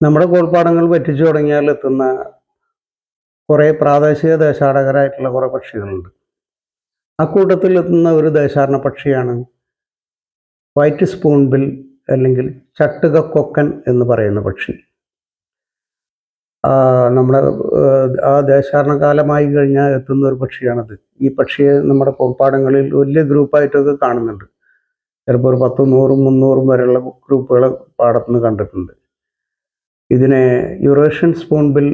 നമ്മുടെ കോൾപ്പാടങ്ങൾ പറ്റിച്ചു തുടങ്ങിയാൽ എത്തുന്ന കുറേ പ്രാദേശിക ദേശാടകരായിട്ടുള്ള കുറേ പക്ഷികളുണ്ട്. അക്കൂട്ടത്തിൽ എത്തുന്ന ഒരു ദേശാടന പക്ഷിയാണ് വൈറ്റ് സ്പൂൺ ബിൽ അല്ലെങ്കിൽ ചട്ടുക കൊക്കൻ എന്ന് പറയുന്ന പക്ഷി. നമ്മുടെ ആ ദേശാടന കാലമായി കഴിഞ്ഞാൽ എത്തുന്ന ഒരു പക്ഷിയാണത്. ഈ പക്ഷിയെ നമ്മുടെ കോൾപ്പാടങ്ങളിൽ വലിയ ഗ്രൂപ്പായിട്ടൊക്കെ കാണുന്നുണ്ട്. ചിലപ്പോൾ ഒരു പത്തും നൂറും മുന്നൂറും വരെയുള്ള ഗ്രൂപ്പുകൾ പാടത്തുനിന്ന് കണ്ടിട്ടുണ്ട്. ഇതിനെ യുറേഷ്യൻ സ്പൂൺ ബിൽ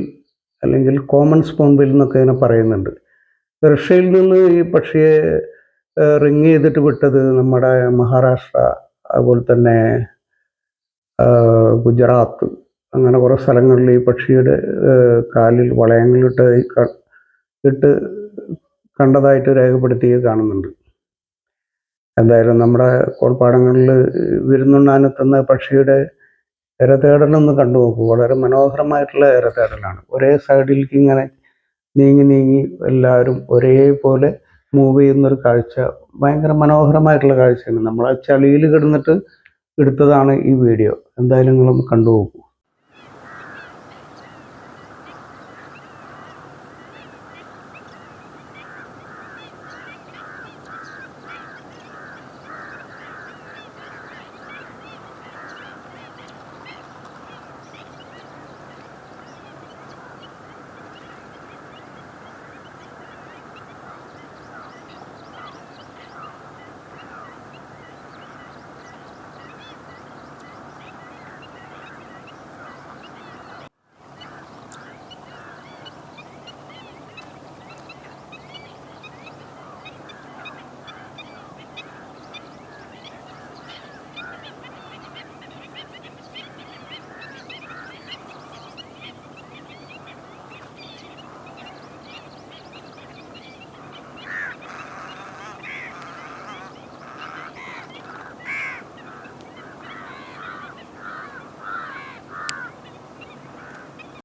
അല്ലെങ്കിൽ കോമൺ സ്പൂൺ ബിൽ എന്നൊക്കെ ഇതിനെ പറയുന്നുണ്ട്. റഷ്യയിൽ നിന്ന് ഈ പക്ഷിയെ റിങ് ചെയ്തിട്ട് വിട്ടത് നമ്മുടെ മഹാരാഷ്ട്ര അതുപോലെ തന്നെ ഗുജറാത്ത് അങ്ങനെ കുറേ സ്ഥലങ്ങളിൽ ഈ പക്ഷിയുടെ കാലിൽ വളയങ്ങളിട്ട് ഇട്ട് കണ്ടതായിട്ട് രേഖപ്പെടുത്തി കാണുന്നുണ്ട്. എന്തായാലും നമ്മുടെ കോൾപ്പാടങ്ങളിൽ വിരുന്നുണ്ണാനെത്തുന്ന പക്ഷിയുടെ ഇരതേടലൊന്ന് കണ്ടു നോക്കൂ. വളരെ മനോഹരമായിട്ടുള്ള ഇരതേടലാണ്. ഒരേ സൈഡിലേക്ക് ഇങ്ങനെ നീങ്ങി നീങ്ങി എല്ലാവരും ഒരേപോലെ മൂവ് ചെയ്യുന്നൊരു കാഴ്ച ഭയങ്കര മനോഹരമായിട്ടുള്ള കാഴ്ചയാണ്. നമ്മൾ ആ ചളിയിൽ കിടന്നിട്ട് എടുത്തതാണ് ഈ വീഡിയോ എന്തായാലും നിങ്ങളൊന്ന് കണ്ടു നോക്കൂ.